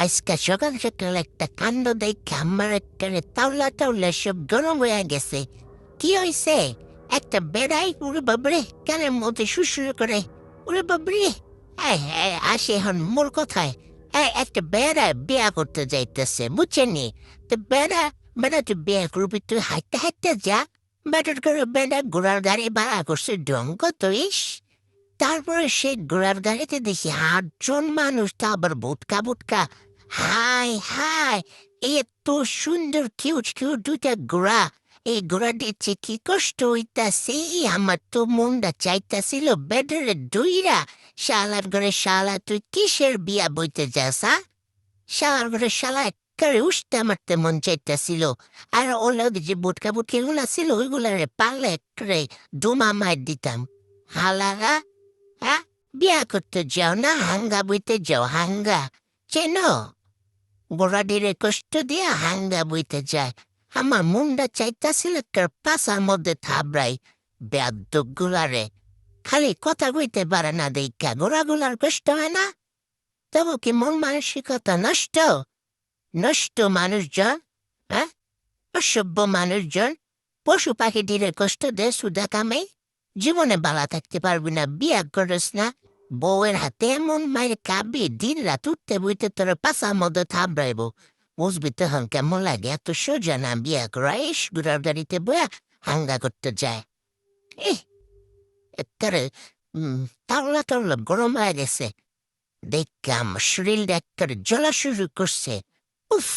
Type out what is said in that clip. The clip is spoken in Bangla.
আজকে সকাল সকাল একটা কাণ্ড দেখে আমার একটা তাওলা টাউলা সব গরম হয়ে গেছে কি হয়েছে একটা বেড়াই উড়ে বাবরে কানের মধ্যে শুশুর করে উড়ে বাবরে আসে এখন মোর কথায় একটা বেড়া বিয়া করতে যাইতেছে বুঝছেনি তো বেড়া বেড়া তুই বিয়া করবি তুই হাঁটতে হাঁটতে যা বেটার করে বেড়া ঘোড়ার গাড়ি ভাড়া করছে ডঙ্গ তো ইস তারপরে সে ঘোড়ার গাড়িতে দেখি আটজন মানুষ তা আবার বুটকা বুটকা হাই হাই এত সুন্দর, কিউট কিউট দুইটা ঘোড়া। এই ঘোড়া দিচ্ছে কি কষ্ট হইতাছে আমার তো মনটা চাইতাছিল বেডারে দুইরা। শালার ঘরে শালা, তুই কিসের বিয়া বইতে যাস হা শালার ঘরে শালা একেবারে উষ্টা মারতে মন চাইতাছিল। আর ওলা যে বুটকা বুটকি গুলা ছিল, ওইগুলারে পারলে একটু দুমা মার দিতাম। হালারা হ্যাঁ বিয়া করতে যাও না, হাঙ্গা বইতে যাও, হাঙ্গা। চেন? গোড়াডিরে কষ্ট দিয়ে হাঙ্গা বইতে যায়। আমার মুন্ডা চাইতাছিল পাশার মধ্যে থাবড়াই বেদ্য গুলারে খালি কথা কইতে পারে না দেখা গোড়াগুলার কষ্ট হয় না? তবু কি মন মানসিকতা নষ্ট? নষ্ট মানুষজন হ্যাঁ? অসভ্য মানুষজন, পশু পাখিটিরে কষ্ট দে সুদা কামাই? জীবনে বালা থাকতে পারবি না, বিয়া করস না। বউয়ের হাতে এমন মায়ের কাবি দিন রাত উঠতে বইতে তোর পাশার মধ্যে থাবড়াইব বুঝবি তখন কেমন লাগে এত সোজা না বিয়া করা ইস গুড়ার গাড়িতে বয়া হাঙ্গা করতে যায় এ এত্তারে তাওলা তাওলা গরম হয়ে গেছে দেখলাম শরীরটা একটা জ্বলা শুরু করছে উফ